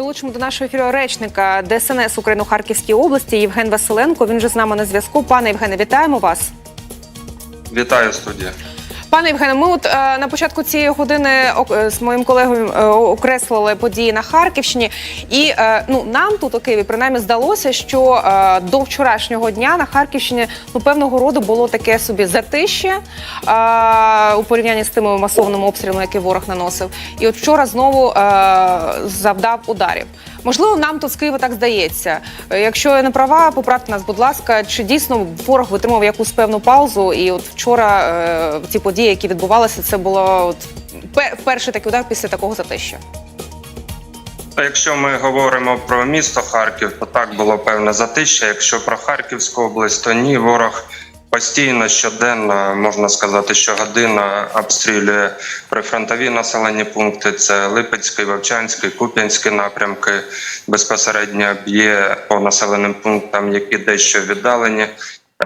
Долучимо до нашого ефіру речника ДСНС України у Харківській області Євген Василенко. Він вже з нами на зв'язку. Пане Євгене, вітаємо вас. Вітаю студія. Пане Євгене, ми от е, на початку цієї години е, з моїм колегою е, окреслили події на Харківщині, і е, ну нам тут у Києві принаймні здалося, що е, до вчорашнього дня на Харківщині ну певного роду було таке собі затище е, у порівнянні з тими масовними обстрілами, які ворог наносив. І от вчора знову е, завдав ударів. Можливо, нам тут з Києва так здається. Якщо я не права, поправте нас, будь ласка, чи дійсно ворог витримав якусь певну паузу? І от вчора е, ці події, які відбувалися, це було от пе- перший такий удар після такого затища. Якщо ми говоримо про місто Харків, то так було певне затища. Якщо про Харківську область, то ні, ворог постійно щоденно можна сказати, що година обстрілює прифронтові населені пункти. Це Липецький, Вовчанський, Куп'янський напрямки. Безпосередньо б'є по населеним пунктам, які дещо віддалені.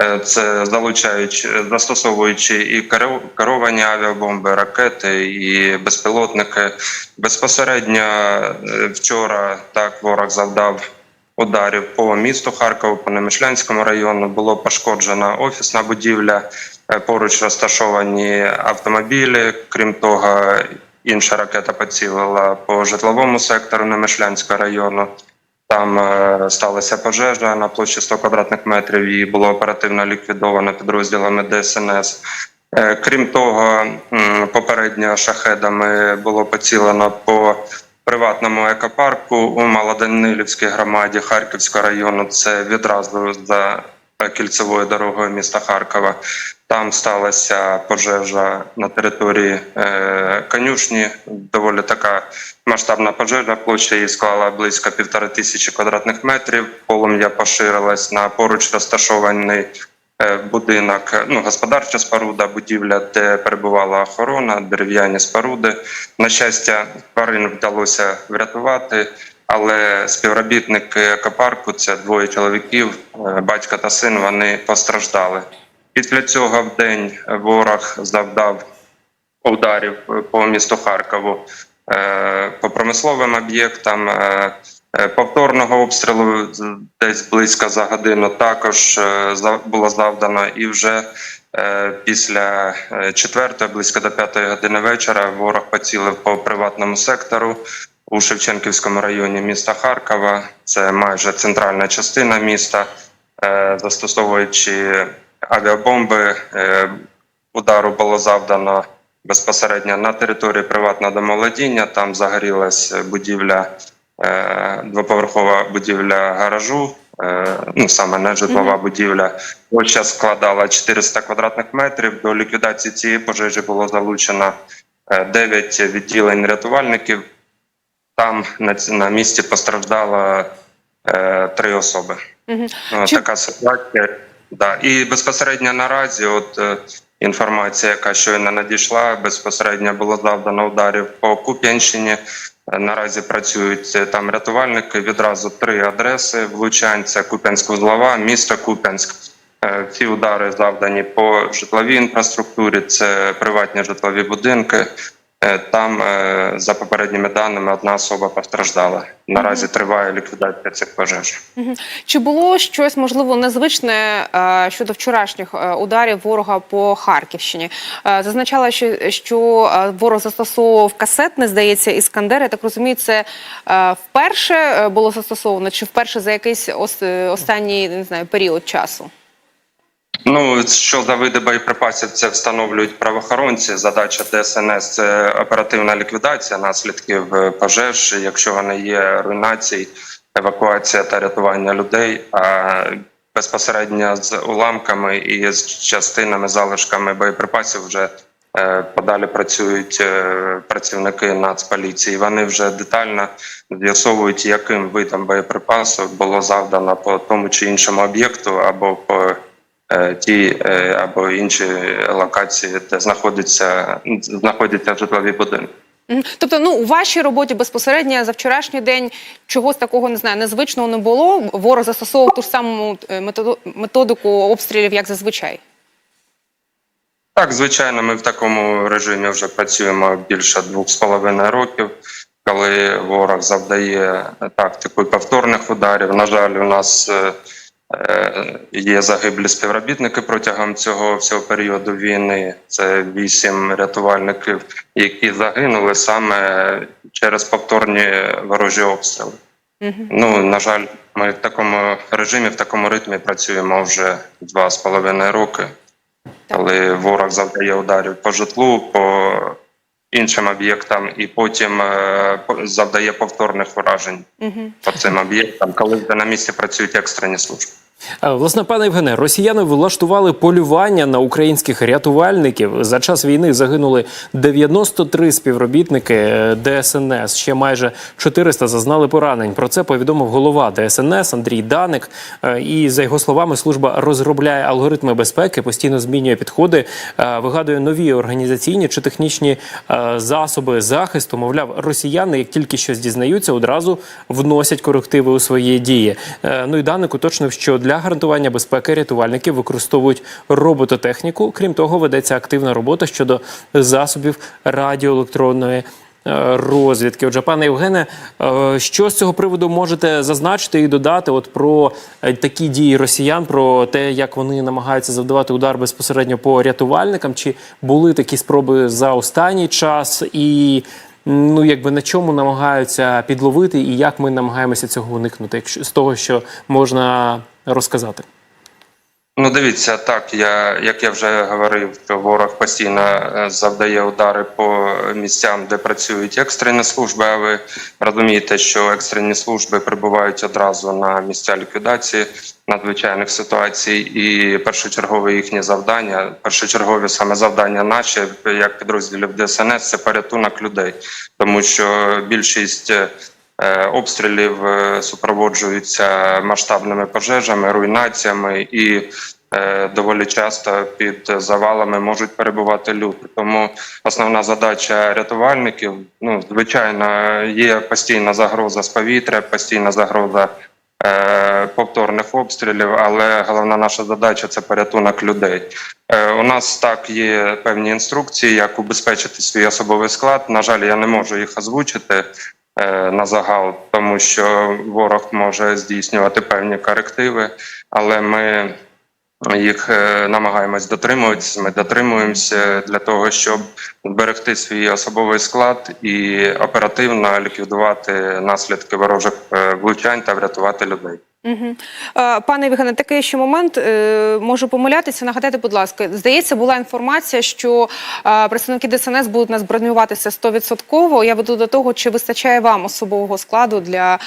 Е, Це залучаючи, застосовуючи і керовані авіабомби, ракети і безпілотники. Безпосередньо е, вчора так ворог завдав ударів по місту Харкову, по Немишлянському району. Було пошкоджена офісна будівля, е, поруч розташовані автомобілі. Крім того, інша ракета поцілила по житловому сектору Немишлянського району. Там е, сталася пожежа на площі 100 квадратних метрів. Її було оперативно ліквідовано підрозділами ДСНС. Е, Крім того, попередньо шахедами було поцілено по приватному екопарку у Малоданилівській громаді Харківського району. Це відразу за кільцевою дорогою міста Харкова. Там сталася пожежа на території е, конюшні. Доволі така масштабна пожежа. Площа її склала близько півтори тисячі квадратних метрів. Полум'я поширилась на поруч розташований е, будинок, ну господарча споруда, будівля, де перебувала охорона, дерев'яні споруди. На щастя, тварин вдалося врятувати. Але співробітники екопарку, це двоє чоловіків, е, батько та син, вони постраждали. Після цього в день ворог завдав ударів по місту Харкову е, по промисловим об'єктам. е, е, Повторного обстрілу десь близько за годину також було завдано, і вже після четвертої, близько до п'ятої години вечора, ворог поцілив по приватному сектору у Шевченківському районі міста Харкова. Це майже центральна частина міста, застосовуючи авіабомби. е, Удару було завдано безпосередньо на території приватного домоволодіння. Там загорілась будівля, е, двоповерхова будівля гаражу. е, Ну саме не житлова будівля. Площа складала 400 квадратних метрів. До ліквідації цієї пожежі було залучено 9 відділень рятувальників. Там на, на місці постраждало три особи. Ну, Чи- Така ситуація. Да. І безпосередньо наразі, от е, інформація, яка щойно надійшла, безпосередньо було завдано ударів по Куп'янщині. Е, Наразі працюють е, там рятувальники. Відразу три адреси влучань: це Куп'янськ-Узлова, місто Куп'янськ. Ці удари завдані по житловій інфраструктурі, це приватні житлові будинки. Е, Там, е, за попередніми даними, одна особа постраждала. Наразі триває ліквідація цих пожеж. Чи було щось можливо незвичне е, щодо вчорашніх ударів ворога по Харківщині? Зазначала, що, що ворог застосовував касетне, здається, іскандер. Я так розумію, це вперше було застосовано, чи вперше за якийсь ос- останній не знаю період часу? Ну що за види боєприпасів це встановлюють правоохоронці. Задача ДСНС це оперативна ліквідація наслідків е, пожеж, якщо вони є руйнації, евакуація та рятування людей. А безпосередньо з уламками і з частинами залишками боєприпасів вже е, подалі працюють е, працівники Нацполіції. Вони вже детально з'ясовують, яким видом боєприпасу було завдано по тому чи іншому об'єкту або по ті е, або інші локації, де знаходяться знаходяться житлові будинки. Тобто, ну у вашій роботі безпосередньо за вчорашній день чогось такого не знаю, незвичного не було. Ворог застосовував ту ж саму е, методику обстрілів, як зазвичай. Так, звичайно, ми в такому режимі вже працюємо більше двох з половиною років. коли ворог завдає тактику повторних ударів. На жаль, у нас е, е, є загиблі співробітники протягом цього всього періоду війни. Це вісім рятувальників, які загинули саме через повторні ворожі обстріли. Мгм. Ну на жаль, ми в такому режимі, в такому ритмі працюємо вже два з половиною роки, коли ворог завдає ударів по житлу, по іншим об'єктам, і потім е, завдає повторних вражень угу. по цим об'єктам, коли на місці працюють екстрені служби. Власне, пане Євгене, росіяни влаштували полювання на українських рятувальників. За час війни загинули 93 співробітники е, ДСНС. Ще майже 400 зазнали поранень. Про це повідомив голова ДСНС Андрій Даник. Е, І за його словами, служба розробляє алгоритми безпеки, постійно змінює підходи, е, вигадує нові організаційні чи технічні засоби захисту. Мовляв, росіяни, як тільки щось дізнаються, одразу вносять корективи у свої дії. Ну і Даник уточнив, що для гарантування безпеки рятувальники використовують робототехніку. Крім того, ведеться активна робота щодо засобів радіоелектронної. е, Розвідки, отже, пане Євгене, е, що з цього приводу можете зазначити і додати от про е, такі дії росіян, про те, як вони намагаються завдавати удар безпосередньо по рятувальникам? Чи були такі спроби за останній час, і ну якби на чому намагаються підловити, і як ми намагаємося цього уникнути, якщо з того, що можна розказати? Ну, дивіться, так я як я вже говорив, що ворог постійно е, завдає удари по місцям, де працюють екстрені служби. А ви розумієте, що екстрені служби прибувають одразу на місця ліквідації надзвичайних ситуацій, і першочергове їхнє завдання, першочергові саме завдання наші як підрозділів ДСНС це порятунок людей, тому що більшість. Е, Обстрілів е, супроводжуються масштабними пожежами, руйнаціями і е, доволі часто під завалами можуть перебувати люди. Тому основна задача рятувальників, ну звичайно, є постійна загроза з повітря, постійна загроза повторних обстрілів, але головна наша задача це порятунок людей. У нас так є певні інструкції, як убезпечити свій особовий склад. На жаль, я не можу їх озвучити на загал, тому що ворог може здійснювати певні корективи, але ми їх е, намагаємось дотримуватися. Ми дотримуємося для того, щоб зберегти свій особовий склад і оперативно ліквідувати наслідки ворожих е, влучань та врятувати людей. Е, Пане Євгене, такий ще момент е, можу помилятися. Нагадайте, будь ласка, здається, була інформація, що представники ДСНС будуть нас бронюватися 100%. Я веду до того, чи вистачає вам особового складу для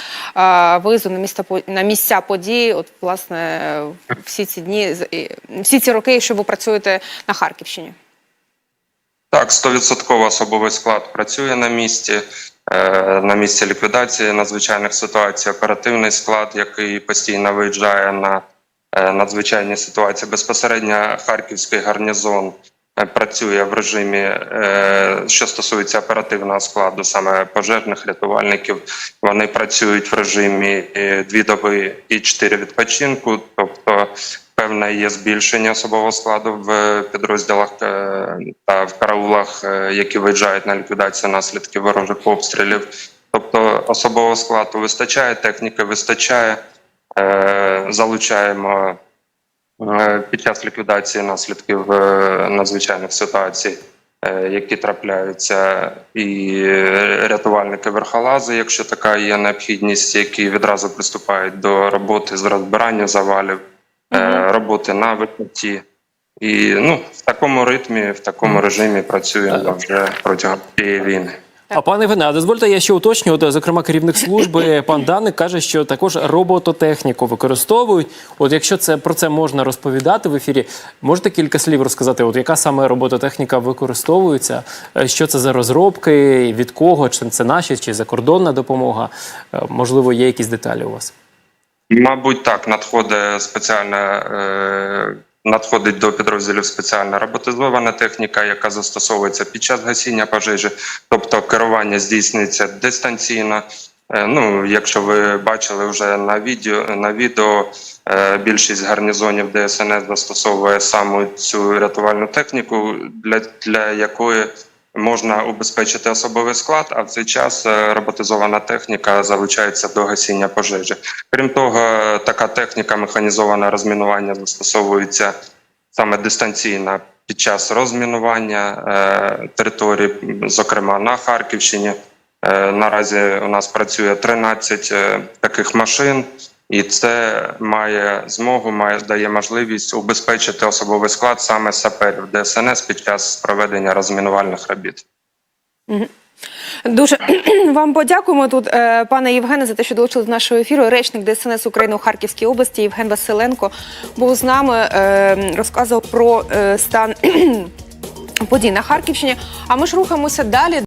виїзду на місця на місця події. От власне всі ці дні всі ці роки, що ви працюєте на Харківщині. Так, 100% особовий склад працює на місці, на місці ліквідації надзвичайних ситуацій, оперативний склад, який постійно виїжджає на е, надзвичайні ситуації. Безпосередньо харківський гарнізон е, працює в режимі, е, що стосується оперативного складу, саме пожежних рятувальників. Вони працюють в режимі е, дві доби і чотири відпочинку, тобто певне є збільшення особового складу в підрозділах е, та в караулах, е, які виїжджають на ліквідацію наслідків ворожих обстрілів. Тобто особового складу вистачає, техніки вистачає, Е, залучаємо е, під час ліквідації наслідків е, надзвичайних ситуацій, е, які трапляються, і е, рятувальники верхолази, якщо така є необхідність, які відразу приступають до роботи з розбирання завалів, е, роботи на висоті. І ну, в такому ритмі, в такому режимі працюємо вже протягом цієї війни. А пане Євгене, а дозвольте, я ще уточню. От, зокрема, керівник служби пан Даник каже, що також робототехніку використовують. От якщо це про це можна розповідати в ефірі, можете кілька слів розказати, от яка саме робототехніка використовується, Е, що це за розробки, від кого, чи це наші, чи закордонна допомога? Е, Можливо, є якісь деталі у вас. Мабуть, так надходить спеціальна е, надходить до підрозділів спеціальна роботизована техніка, яка застосовується під час гасіння пожежі, тобто керування здійснюється дистанційно. Е, Ну, якщо ви бачили вже на відео на відео, е, більшість гарнізонів ДСНС застосовує саме цю рятувальну техніку, для, для якої можна убезпечити особовий склад, а в цей час е, роботизована техніка залучається до гасіння пожежі. Крім того, така техніка механізоване розмінування застосовується саме дистанційно під час розмінування е, територій, зокрема на Харківщині. Е, Наразі у нас працює 13 е, таких машин, і це має змогу, має дає можливість убезпечити особовий склад саме саперів ДСНС під час проведення розмінувальних робіт. Дуже вам подякуємо тут, е, пане Євгене, за те, що долучили до нашого ефіру. Речник ДСНС України у Харківській області Євген Василенко був з нами, е, розказував про е, стан подій на Харківщині. А ми ж рухаємося далі.